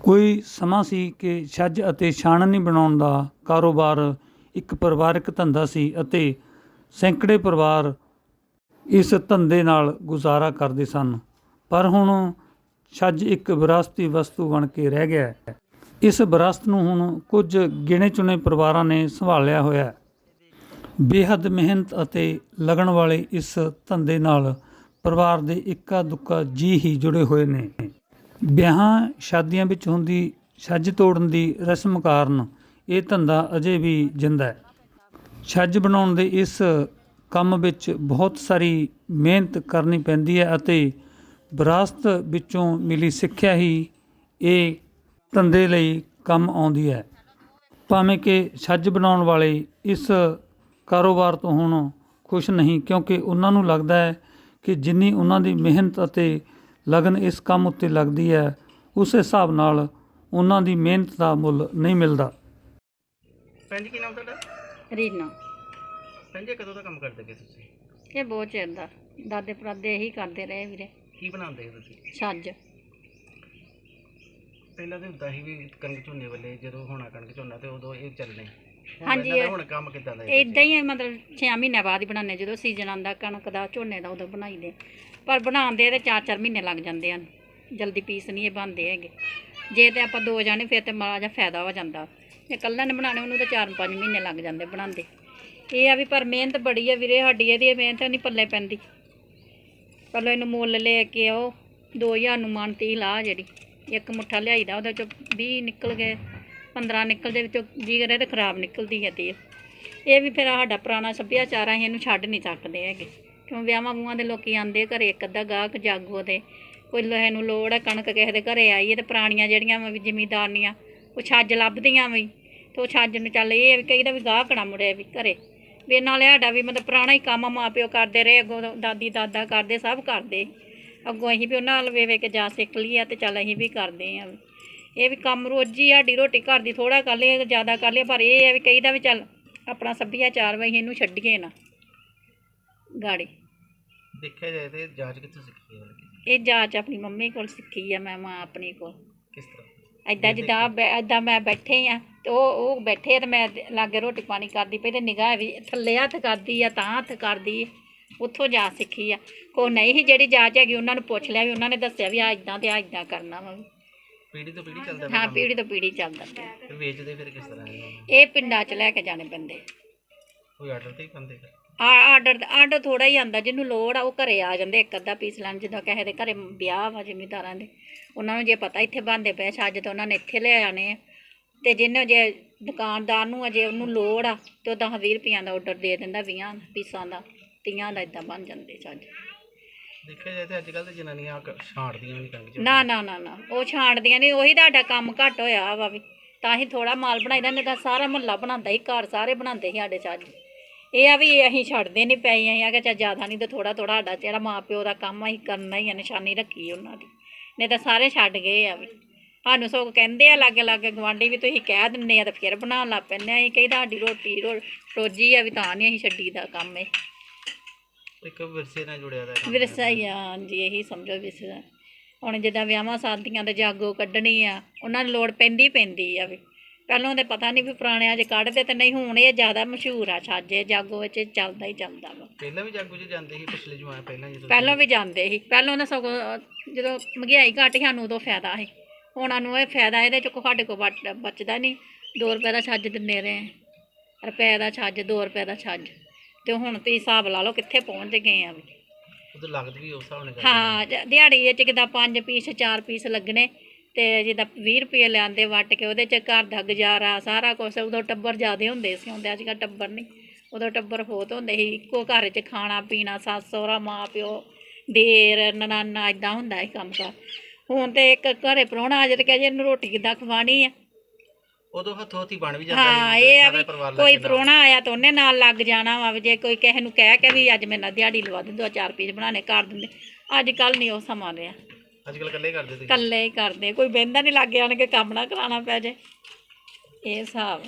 ਕੋਈ ਸਮਾਂ ਸੀ ਕਿ ਛੱਜ ਅਤੇ ਛਾਣਨੀ ਬਣਾਉਣ ਦਾ ਕਾਰੋਬਾਰ ਇੱਕ ਪਰਿਵਾਰਕ ਧੰਦਾ ਸੀ ਅਤੇ ਸੈਂਕੜੇ ਪਰਿਵਾਰ ਇਸ ਧੰਦੇ ਨਾਲ ਗੁਜ਼ਾਰਾ ਕਰਦੇ ਸਨ। ਪਰ ਹੁਣ ਛੱਜ ਇੱਕ ਵਿਰਾਸਤੀ ਵਸਤੂ ਬਣ ਕੇ ਰਹਿ ਗਿਆ ਹੈ। ਇਸ ਵਿਰਾਸਤ ਨੂੰ ਹੁਣ ਕੁਝ ਗਿਣੇ ਚੁਣੇ ਪਰਿਵਾਰਾਂ ਨੇ ਸੰਭਾਲਿਆ ਹੋਇਆ ਹੈ। ਬੇਹੱਦ ਮਿਹਨਤ ਅਤੇ ਲਗਨ ਵਾਲੇ ਇਸ ਧੰਦੇ ਨਾਲ ਪਰਿਵਾਰ ਦੇ ਇੱਕਾ ਦੁੱਕਾ ਜੀ ਹੀ ਜੁੜੇ ਹੋਏ ਨੇ। ਵਿਆਹਾਂ ਸ਼ਾਦੀਆਂ ਵਿੱਚ ਹੁੰਦੀ ਛੱਜ ਤੋੜਨ ਦੀ ਰਸਮ ਕਾਰਨ ਇਹ ਧੰਦਾ ਅਜੇ ਵੀ ਜਿੰਦਾ ਹੈ। ਛੱਜ ਬਣਾਉਣ ਦੇ ਇਸ ਕੰਮ ਵਿੱਚ ਬਹੁਤ ਸਾਰੀ ਮਿਹਨਤ ਕਰਨੀ ਪੈਂਦੀ ਹੈ ਅਤੇ ਵਿਰਾਸਤ ਵਿੱਚੋਂ ਮਿਲੀ ਸਿੱਖਿਆ ਹੀ ਇਹ ਧੰਦੇ ਲਈ ਕੰਮ ਆਉਂਦੀ ਹੈ। ਭਾਵੇਂ ਕਿ ਛੱਜ ਬਣਾਉਣ ਵਾਲੇ ਇਸ ਕਾਰੋਬਾਰ ਤੋਂ ਹੁਣ ਖੁਸ਼ ਨਹੀਂ ਕਿਉਂਕਿ ਉਹਨਾਂ ਨੂੰ ਲੱਗਦਾ ਹੈ ਕਿ ਜਿੰਨੀ ਉਹਨਾਂ ਦੀ ਮਿਹਨਤ ਅਤੇ ਲਗਨ ਇਸ ਕੰਮ ਉੱਤੇ ਲੱਗਦੀ ਹੈ ਉਸ ਹਿਸਾਬ ਨਾਲ ਉਹਨਾਂ ਦੀ ਮਿਹਨਤ ਦਾ ਮੁੱਲ ਨਹੀਂ ਮਿਲਦਾ। ਭੈਣ ਜੀ ਕੀ ਨਾਮ ਤੁਹਾਡਾ? ਰੀਨਾ। ਭੈਣ ਜੀ ਕਦੋਂ ਦਾ ਕੰਮ ਕਰਦੇ ਪਏ ਤੁਸੀਂ? ਇਹ ਬਹੁਤ ਚਿਰ ਦਾ। ਦਾਦੇ ਪੜਾਦੇ ਇਹੀ ਕਰਦੇ ਰਹੇ ਵੀਰੇ। ਕੀ ਬਣਾਉਂਦੇ ਹੋ ਤੁਸੀਂ? ਛੱਜ। ਪਹਿਲਾਂ ਤਾਂ ਹੁੰਦਾ ਸੀ ਵੀ ਕਣਕ ਝੋਨੇ ਵੇਲੇ ਜਦੋਂ ਹੋਣਾ ਕਣਕ ਝੋਨਾ ਤੇ ਉਦੋਂ ਇਹ ਚੱਲਣੇ ਹਾਂਜੀ, ਇਹ- ਹੁਣ ਕੰਮ ਕਿੱਦਾਂ ਦਾ ਹੈ ਇਦਾਂ ਹੀ ਮਤਲਬ 6 ਮਹੀਨੇ ਬਾਅਦ ਹੀ ਬਣਾਉਂਦੇ ਜਦੋਂ ਸੀਜ਼ਨ ਆਉਂਦਾ ਕਣਕ ਦਾ ਝੋਨੇ ਦਾ ਉਦੋਂ ਬਣਾਈਦੇ ਪਰ ਬਣਾਉਂਦੇ ਤੇ 4-4 ਮਹੀਨੇ ਲੱਗ ਜਾਂਦੇ ਹਨ ਜਲਦੀ ਪੀਸ ਨਹੀਂ ਇਹ ਬਣਦੇ ਹੈਗੇ। ਜੇ ਤੇ ਆਪਾਂ ਦੋ ਜਾਣੇ ਫਿਰ ਤੇ ਮਾੜਾ ਜਿਹਾ ਫਾਇਦਾ ਹੋ ਜਾਂਦਾ। ਜੇ ਇਕੱਲਾ ਨੇ ਬਣਾਉਣੇ ਉਹਨੂੰ ਤਾਂ 4-5 ਮਹੀਨੇ ਲੱਗ ਜਾਂਦੇ ਬਣਾਉਂਦੇ। ਇਹ ਆ ਵੀ ਪਰ ਮਿਹਨਤ ਬੜੀ ਆ ਵੀਰੇ ਸਾਡੀ ਇਹਦੀ ਮਿਹਨਤ ਨਹੀਂ ਪੱਲੇ ਪੈਂਦੀ। ਪਹਿਲਾਂ ਇਹਨੂੰ ਮੁੱਲ ਲੈ ਕੇ ਆਓ 2000 ਨੂੰ ਮਣ ਤੀਹ ਲਾ ਜਿਹੜੀ। ਇੱਕ ਮੁੱਠਾ ਲਿਆਈਦਾ ਉਹਦੇ ਚੋਂ 20 ਨਿਕਲ ਗਏ। 15 ਨਿਕਲਦੇ ਵਿੱਚੋਂ ਜੀ ਕਰੇ ਤੇ ਖਰਾਬ ਨਿਕਲਦੀ ਹੈ ਤੇਲ। ਇਹ ਵੀ ਫਿਰ ਸਾਡਾ ਪੁਰਾਣਾ ਸੱਭਿਆਚਾਰ ਆ, ਅਸੀਂ ਇਹਨੂੰ ਛੱਡ ਨਹੀਂ ਸਕਦੇ ਹੈਗੇ। ਕਿਉਂ ਵਿਆਹਾਂ ਵੂਆਂ ਦੇ ਲੋਕੀ ਆਂਦੇ ਘਰੇ, ਇੱਕ ਅੱਧਾ ਗਾਹਕ ਜਾਗੋ ਦੇ ਕੋਈ ਲੋਹੇ ਨੂੰ ਲੋੜ ਹੈ ਕਣਕ ਕਿਸੇ ਦੇ ਘਰੇ ਆਈ ਹੈ ਤੇ ਪੁਰਾਣੀਆਂ ਜਿਹੜੀਆਂ ਵਾ ਵੀ ਜ਼ਿਮੀਦਾਰਨੀਆਂ, ਉਹ ਛੱਜ ਲੱਭਦੀਆਂ ਵੀ। ਤੇ ਉਹ ਛੱਜ ਨੂੰ ਚੱਲ ਇਹ ਵੀ ਕਈ ਦਾ ਵੀ ਗਾਹਕ ਨਾ ਮੁੜੇ ਵੀ ਘਰੇ। ਵੀ ਨਾਲੇ ਸਾਡਾ ਵੀ ਮਤਲਬ ਪੁਰਾਣਾ ਹੀ ਕੰਮ ਮਾਪਿਓ ਕਰਦੇ ਰਹੇ, ਅੱਗੋਂ ਦਾਦੀ, ਦਾਦਾ ਕਰਦੇ, ਸਭ ਕਰਦੇ। ਅੱਗੋਂ ਅਸੀਂ ਵੀ ਉਹਨਾਂ ਨਾਲ ਵੇਵੇ ਕੇ ਜਾ ਸਿੱਖ ਲਈ ਆ ਤੇ ਚੱਲ ਅਸੀਂ ਵੀ ਕਰਦੇ ਆ। ਇਹ ਵੀ ਕੰਮ ਰੋਜੀ ਸਾਡੀ ਰੋਟੀ ਘਰ ਦੀ ਥੋੜਾ ਕਰ ਲਈਏ ਜ਼ਿਆਦਾ ਕਰ ਲਈਏ ਪਰ ਇਹ ਹੈ ਵੀ ਕਈ ਦਾ ਵੀ ਚੱਲ ਆਪਣਾ ਸੱਭਿਆਚਾਰ ਵਾ ਅਸੀਂ ਇਹਨੂੰ ਛੱਡੀਏ ਨਾ ਗਾੜੀ। ਦੇਖਿਆ ਜਾਏ ਤੇ ਜਾਂਚ ਕਿੱਥੋਂ ਸਿੱਖੀ ਹੈ? ਇਹ ਜਾਚ ਆਪਣੀ ਮੰਮੀ ਕੋਲ ਸਿੱਖੀ ਆ ਮੈਂ ਮਾਂ ਆਪਣੀ ਕੋਲ। ਕਿਸ ਤਰ੍ਹਾਂ? ਐਦਾਂ ਜਿੱਦਾਂ ਬੈ- ਐਦਾਂ ਮੈਂ ਬੈਠੇ ਆ ਤੇ ਉਹ ਉਹ ਬੈਠੇ ਆ ਤੇ ਮੈਂ ਲਾਗੇ ਰੋਟੀ ਪਾਣੀ ਕਰਦੀ ਪਈ ਤੇ ਨਿਗਾਹ ਵੀ ਥੱਲੇ ਹੱਥ ਕਰਦੀ ਆ ਤਾਂ ਹੱਥ ਕਰਦੀ ਆ। ਉੱਥੋਂ ਜਾ ਸਿੱਖੀ ਆ। ਕੋ ਨਹੀਂ ਸੀ ਜਿਹੜੀ ਜਾਚ ਹੈਗੀ ਉਹਨਾਂ ਨੂੰ ਪੁੱਛ ਲਿਆ ਵੀ ਉਹਨਾਂ ਨੇ ਦੱਸਿਆ ਵੀ ਆ ਇਦਾਂ ਤੇ ਆ ਇਦਾਂ ਕਰਨਾ ਵਾ। ਪੀੜੀ ਤੋਂ ਪੀੜੀ ਚੱਲਦਾ ਹਾਂ ਪੀੜੀ ਤੋਂ ਪੀੜੀ ਚੱਲਦਾ ਪਿਆ ਤੇ ਵੇਚਦੇ ਫਿਰ ਕਿਸ ਤਰ੍ਹਾਂ ਇਹ? ਪਿੰਡਾਂ 'ਚ ਲੈ ਕੇ ਜਾਣੇ ਪੈਂਦੇ। ਕੋਈ ਆਰਡਰ ਤੇ ਹੀ ਖਾਂਦੇ ਫਿਰ? ਆ ਆਰਡਰ ਆਰਡਰ ਥੋੜਾ ਹੀ ਆਂਦਾ ਜਿਹਨੂੰ ਲੋੜ ਆ ਉਹ ਘਰੇ ਆ ਜਾਂਦੇ ਇੱਕ ਅੱਧਾ ਪੀਸ ਲੈਣ ਜਿੱਦਾਂ ਕਿਸੇ ਦੇ ਘਰੇ ਵਿਆਹ ਵਾ ਜ਼ਿਮੀਦਾਰਾਂ ਦੇ। ਉਹਨਾਂ ਨੂੰ ਜੇ ਪਤਾ ਇੱਥੇ ਬੰਦੇ ਪਏ ਛੱਜ ਤਾਂ ਉਹਨਾਂ ਨੇ ਇੱਥੇ ਲੈ ਆਣੇ ਆ। ਤੇ ਜਿਹਨੇ ਜੇ ਦੁਕਾਨਦਾਰ ਨੂੰ ਅਜੇ ਉਹਨੂੰ ਲੋੜ ਆ ਤੇ ਉਹ 10 20 ਰੁਪਈਆਂ ਦਾ ਆਰਡਰ ਦੇ ਦਿੰਦਾ 20 ਪੀਸਾਂ ਦਾ 30 ਦਾ ਇਦਾਂ ਬਣ ਜਾਂਦੇ ਛੱਜ। ਦੇਖਿਆ ਜਾਏ ਤੇ ਅੱਜ ਕੱਲ੍ਹ ਤੇ ਜਨਾਨੀਆਂ ਕ- ਛਾਂਟਦੀਆਂ ਨਹੀਂ ਕਣਕ ਝੋਨੇ ਨਾ ਨਾ ਨਾ ਨਾ ਉਹ ਛਾਂਟਦੀਆਂ ਨਹੀਂ ਉਹੀ ਤੁਹਾਡਾ ਕੰਮ ਘੱਟ ਹੋਇਆ ਵਾ ਵੀ। ਤਾਂ ਹੀ ਥੋੜਾ ਮਾਲ ਬਣਾਈਦਾ ਨਹੀਂ ਤਾਂ ਸਾਰਾ ਮਹੱਲਾ ਬਣਾਉਂਦਾ ਹੀ ਘਰ ਸਾਰੇ ਬਣਾਉਂਦੇ ਸੀ ਸਾਡੇ ਛੱਜ ਇਹ ਆ ਵੀ ਅਸੀਂ ਛੱਡਦੇ ਨਹੀਂ ਪਏ ਅਸੀਂ ਆ ਕਿ ਚਾ ਜ਼ਿਆਦਾ ਨਹੀਂ ਤੇ ਥੋੜਾ ਥੋੜਾ ਸਾਡਾ ਜਿਹੜਾ ਮਾਂ ਪਿਓ ਦਾ ਕੰਮ ਆ, ਅਸੀਂ ਕਰਨਾ ਹੀ ਆ ਨਿਸ਼ਾਨੀ ਰੱਖੀ ਉਹਨਾਂ ਦੀ। ਨਹੀਂ ਤਾਂ ਸਾਰੇ ਛੱਡ ਗਏ ਆ ਵੀ। ਸਾਨੂੰ ਸਗੋਂ ਕਹਿੰਦੇ ਆ ਲਾਗੇ ਲਾਗੇ ਗਵਾਂਢੀ ਵੀ ਤੁਸੀਂ ਕਹਿ ਦਿੰਦੇ ਆ ਤਾਂ ਫਿਰ ਬਣਾਉਣ ਲੱਗ ਪੈਂਦੇ ਆ। ਅਸੀਂ ਕਹੀ ਸਾਡੀ ਰੋਟੀ ਰੋ- ਰੋਜੀ ਆ ਵੀ ਤਾਂ ਨਹੀਂ ਅਸੀਂ ਛੱਡੀ ਦਾ ਕੰਮ ਇਹ। ਇੱਕ ਵਿਰਸੇ ਨਾਲ ਜੁੜਿਆ ਦਾ ਕੰਮ ਵਿਰਸਾ ਹੀ ਆ ਹਾਂਜੀ ਇਹੀ ਸਮਝੋ ਵਿਰਸਾ। ਹੁਣ ਜਿੱਦਾਂ ਵਿਆਹਾਂ ਸ਼ਾਦੀਆਂ ਤੇ ਜਾਗੋ ਕੱਢਣੀ ਆ ਉਹਨਾਂ ਨੂੰ ਲੋੜ ਪੈਂਦੀ ਪੈਂਦੀ ਆ ਵੀ। ਪਹਿਲਾਂ ਤੇ ਪਤਾ ਨਹੀਂ ਵੀ ਪੁਰਾਣਿਆਂ 'ਚ ਕੱਢਦੇ ਤੇ ਨਹੀਂ ਹੁਣ ਇਹ ਜ਼ਿਆਦਾ ਮਸ਼ਹੂਰ ਆ ਛਾਜੇ ਜਾਗੋ ਵਿੱਚ ਚੱਲਦਾ ਹੀ ਚੱਲਦਾ ਵਾ। ਪਹਿਲਾਂ ਵੀ ਜਾਗੋ 'ਚ ਜਾਂਦੇ ਸੀ ਪਿਛਲੇ ਜਮਾਨੇ ਪਹਿਲਾਂ ਜਦੋਂ ਪਹਿਲਾਂ ਵੀ ਜਾਂਦੇ ਸੀ। ਪਹਿਲਾਂ ਉਹਨਾਂ ਸਗੋਂ ਅਹ, ਜਦੋਂ ਮਹਿੰਗਾਈ ਘੱਟ ਸੀ ਸਾਨੂੰ ਉਦੋਂ ਫਾਇਦਾ ਸੀ। ਉਹਨਾਂ ਨੂੰ ਇਹ ਫਾਇਦਾ ਇਹਦੇ 'ਚ ਕੋ ਸਾਡੇ ਕੋਲ ਬਚ- ਬਚਦਾ ਨਹੀਂ 2 ਰੁਪਏ ਦਾ ਛੱਜ ਦਿੰਦੇ ਰਹੇ। ਰੁਪਏ ਦਾ ਛੱਜ 2 ਰੁਪਏ ਦਾ ਛੱਜ। ਤੇ ਹੁਣ ਤੁਸੀਂ ਹਿਸਾਬ ਲਾ ਲਓ ਕਿੱਥੇ ਪਹੁੰਚ ਗਏ ਆ ਵੀ। ਉਦੋਂ ਲੱਗਦ ਵੀ ਉਸ ਹਿਸਾਬ ਨਾਲ ਹਾਂ ਜ- ਦਿਹਾੜੀ ਵਿੱਚ ਕਿਦਾਂ ਪੰਜ ਪੀਸ ਚਾਰ ਪੀਸ ਲੱਗਣੇ ਤੇ ਜਿੱਦਾਂ 20 ਰੁਪਏ ਲਿਆਂਦੇ ਵੱਟ ਕੇ ਉਹਦੇ ਚ ਘਰ ਦਾ ਗੁਜ਼ਾਰਾ ਸਾਰਾ ਕੁਝ ਉਦੋਂ ਟੱਬਰ ਜ਼ਿਆਦੇ ਹੁੰਦੇ ਸੀ ਹੁੰਦੇ ਅੱਜ ਕੱਲ੍ਹ ਟੱਬਰ ਨਹੀਂ। ਉਦੋਂ ਟੱਬਰ ਬਹੁਤ ਹੁੰਦੇ ਸੀ ਇੱਕੋ ਘਰ 'ਚ ਖਾਣਾ ਪੀਣਾ ਸੱਸ ਸਹੁਰਾ ਮਾਂ ਪਿਓ ਦੇਰ ਨਨਾਨਾ ਇਦਾਂ ਹੁੰਦਾ ਸੀ ਕੰਮ ਕਾਰ ਹੁਣ ਤੇ ਇੱਕ ਘਰੇ ਪ੍ਰਾਹੁਣਾ ਆ ਜਾਏ ਤੇ ਕਹੇ ਜੀ ਇਹਨੂੰ ਰੋਟੀ ਕਿੱਦਾਂ ਖਵਾਣੀ ਆ। ਉਦੋਂ ਹੱਥੋਂ ਹੱਥੀ ਬਣ ਵੀ ਜਾਂਦਾ ਹਾਂ ਇਹ ਆ ਵੀ ਕੋਈ। ਪ੍ਰਾਹੁਣਾ ਆਇਆ ਤਾਂ ਉਹਨੇ ਨਾਲ ਲੱਗ ਜਾਣਾ ਵਾ ਵੀ ਜੇ ਕੋਈ ਕਿਸੇ ਨੂੰ ਕਹਿ ਕੇ ਵੀ ਅੱਜ ਮੇਰੇ ਨਾਲ ਦਿਹਾੜੀ ਲਵਾ ਦੇ ਦੋ ਚਾਰ ਪੀਸ ਬਣਾਣੇ ਕਰ ਦਿੰਦੇ। ਅੱਜ ਕੱਲ੍ਹ ਨਹੀਂ ਉਹ ਸਮਾਂ ਰਿਹਾ। ਅੱਜ ਕੱਲ੍ਹ ਇਕੱਲੇ ਕਰਦੇ ਤੁਸੀਂ? ਇਕੱਲੇ ਹੀ ਕਰਦੇ। ਕੋਈ ਬਹਿੰਦਾ ਨਹੀਂ ਲੱਗ ਆਣ ਕੇ ਕੰਮ ਨਾ ਕਰਾਉਣਾ ਪੈ ਜੇ। ਇਹ ਹਿਸਾਬ।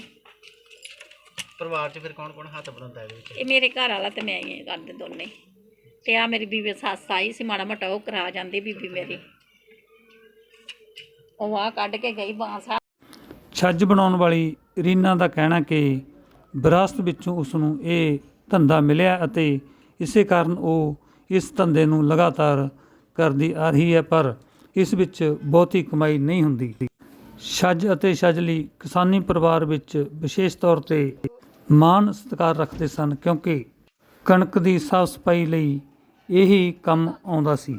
ਪਰਿਵਾਰ 'ਚ ਫਿਰ ਕੌਣ ਕੌਣ ਹੱਥ ਬਣਾਉਂਦਾ ਇਹਦੇ ਵਿੱਚ? ਇਹ ਮੇਰੇ ਘਰ ਵਾਲਾ ਤੇ ਮੈਂ ਹੀ ਕਰਦੇ ਦੋਨੇ। ਤੇ ਆ ਮੇਰੀ ਬੀਬੀ ਸੱਸ ਆਈ ਸੀ ਮਾੜਾ ਮੋਟਾ ਉਹ ਕਰਾ ਜਾਂਦੀ ਬੀਬੀ ਮੇਰੀ। ਉਹ ਆ ਕੱਢ ਕੇ ਗਈ ਬਾਂਸ ਆ ਛੱਜ ਬਣਾਉਣ ਵਾਲੀ ਰੀਨਾ ਦਾ ਕਹਿਣਾ ਕਿ ਵਿਰਾਸਤ ਵਿੱਚੋਂ ਉਸ ਨੂੰ ਇਹ ਧੰਦਾ ਮਿਲਿਆ ਅਤੇ ਇਸੇ ਕਾਰਨ ਉਹ ਇਸ ਧੰਦੇ ਨੂੰ ਲਗਾਤਾਰ ਕਰਦੀ ਆ ਰਹੀ ਹੈ, ਪਰ ਇਸ ਵਿੱਚ ਬਹੁਤੀ ਕਮਾਈ ਨਹੀਂ ਹੁੰਦੀ। ਛੱਜ ਅਤੇ ਛੱਜਲੀ ਕਿਸਾਨੀ ਪਰਿਵਾਰ ਵਿੱਚ ਵਿਸ਼ੇਸ਼ ਤੌਰ ਤੇ ਮਾਣ ਸਤਿਕਾਰ ਰੱਖਦੇ ਸਨ, ਕਿਉਂਕਿ ਕਣਕ ਦੀ ਸਾਫ਼ ਸਫ਼ਾਈ ਲਈ ਇਹੀ ਕੰਮ ਆਉਂਦਾ ਸੀ।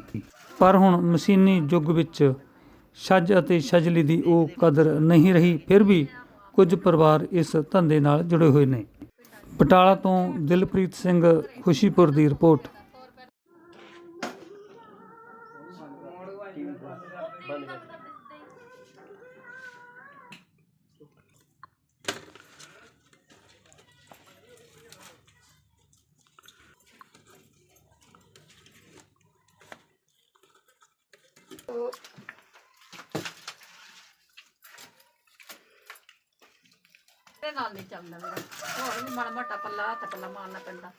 ਪਰ ਹੁਣ ਮਸ਼ੀਨੀ ਯੁੱਗ ਵਿੱਚ ਛੱਜ ਅਤੇ ਛੱਜਲੀ ਦੀ ਉਹ ਕਦਰ ਨਹੀਂ ਰਹੀ, ਫਿਰ ਵੀ ਕੁਝ ਪਰਿਵਾਰ ਇਸ ਧੰਦੇ ਨਾਲ ਜੁੜੇ ਹੋਏ ਨੇ। ਬਟਾਲਾ ਤੋਂ ਦਿਲਪ੍ਰੀਤ ਸਿੰਘ, ਖੁਸ਼ੀਪੁਰ ਦੀ ਰਿਪੋਰਟ। ਤੇ ਨਾਲ ਨਹੀਂ ਚੱਲਦਾ ਮੇਰਾ। ਹੋਰ ਵੀ ਮਾੜਾ ਮੋਟਾ ਪੱਲਾ ਹੱਥ ਪੱਲਾ ਮਾਰਨਾ ਪੈਂਦਾ।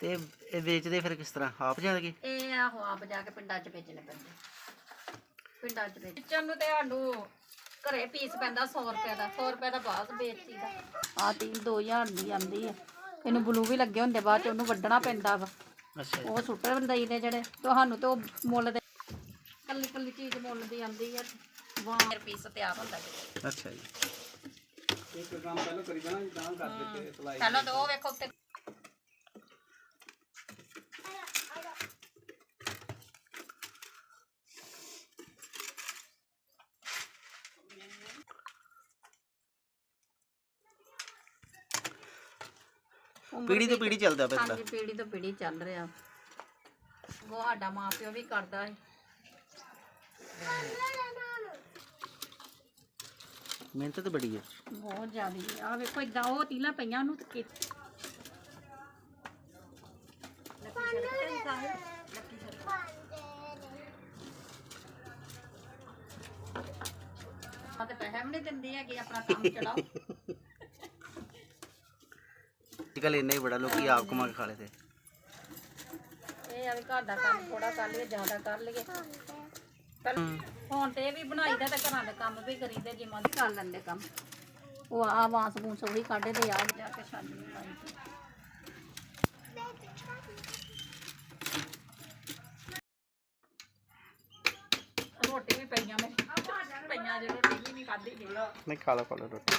ਤੇ ਇਹ ਵੇਚਦੇ ਫਿਰ ਕਿਸ ਤਰ੍ਹਾਂ? ਆਪ ਜਾਣਗੇ ਇਹ ਆਹੋ ਆਪ ਜਾ ਕੇ ਪਿੰਡਾਂ 'ਚ ਵੇਚਣੇ ਪੈਂਦੇ। ਪਿੰਡਾਂ 'ਚ ਵੇਚ ਵੇਚਣ ਨੂੰ ਤੇ ਸਾਨੂੰ ਘਰੇ ਪੀਸ ਪੈਂਦਾ 100 ਰੁਪਏ ਦਾ 100 ਰੁਪਏ ਦਾ ਬਾਅਦ ਵੇਚਦੀ ਦਾ। ਆ ਤੀ 2000 ਦੀ ਆਂਦੀ ਆ। ਇਹਨੂੰ ਬਲੂ ਵੀ ਲੱਗੇ ਹੁੰਦੇ ਬਾਅਦ ਚ ਉਹਨੂੰ ਵੱਢਣਾ ਪੈਂਦਾ ਵਾ। ਅੱਛਾ। ਉਹ ਸੁੱਟੇ ਬੰਦਈ ਨੇ ਜਿਹੜੇ ਤੁਹਾਨੂੰ ਤੇ ਉਹ ਮੁੱਲ ਦੇ ਕੱਲੀ ਕੱਲੀ ਚੀਜ਼ ਮੁੱਲ ਦੀ ਆਂਦੀ ਆ। ਵਾਂ ਪੀਸ ਤਿਆਰ ਹੁੰਦਾ। ਜੀ ਅੱਛਾ ਜੀ। ਪਹਿਲਾਂ ਤਾਂ ਉਹ ਵੇਖੋ ਉੱਤੇ। ਪੀੜੀ ਤੋਂ ਪੀੜੀ ਚੱਲਦਾ ਪਿਆ ਹਾਂਜੀ ਪੀੜੀ ਤੋਂ ਪੀੜੀ ਚੱਲ ਰਿਹਾ। ਉਹ ਸਾਡਾ ਮਾਂ ਪਿਓ ਵੀ ਕਰਦਾ ਹੈ। ਮਿਹਨਤ ਤਾਂ ਬੜੀ ਹੈ ਬਹੁਤ ਜ਼ਿਆਦਾ ਆ। ਵੇਖੋ ਇਦਾਂ ਉਹ ਤੀਲਾ ਪਈਆਂ ਉਹਨੂੰ ਤੇ ਕੀ ਆ ਤੇ ਪੈਸੇ ਵੀ ਨਹੀਂ ਦਿੰਦੀ ਹੈਗੀ ਆਪਣਾ ਕੰਮ ਚਲਾਓ। ਕੱਲ੍ਹ ਇੰਨਾ ਹੀ ਬੜਾ ਲੋਕੀ ਆਪ ਕਮਾ ਕੇ ਖਾ ਲੈਂਦੇ ਇਹ ਆ ਵੀ ਘਰ ਦਾ ਕੰਮ ਥੋੜਾ ਕਰ ਲਈਏ ਜ਼ਿਆਦਾ ਕਰ ਲਈਏ। ਪਹਿਲਾਂ ਹੁਣ ਤੇ ਇਹ ਵੀ ਬਣਾਈਦਾ ਤੇ ਘਰਾਂ ਦੇ ਕੰਮ ਵੀ ਕਰੀਦੇ ਜਿਵੇਂ ਵੀ ਕਰ ਲੈਂਦੇ ਕੰਮ। ਉਹ ਆ ਵਾਂਸ ਬੂਸ ਉਹੀ ਕੱਢੇ ਤੇ ਆ ਜਾ ਕੇ ਛੱਡ ਨਹੀਂ ਪਾਈ ਰੋਟੀ ਵੀ ਪਈਆਂ ਨੇ। ਪਈਆਂ ਜੇ ਰੋਟੀ ਵੀ ਨਹੀਂ ਖਾਧੀ। ਨਹੀਂ ਖਾ ਲਾ ਖਾ ਲਾ ਰੋਟੀ।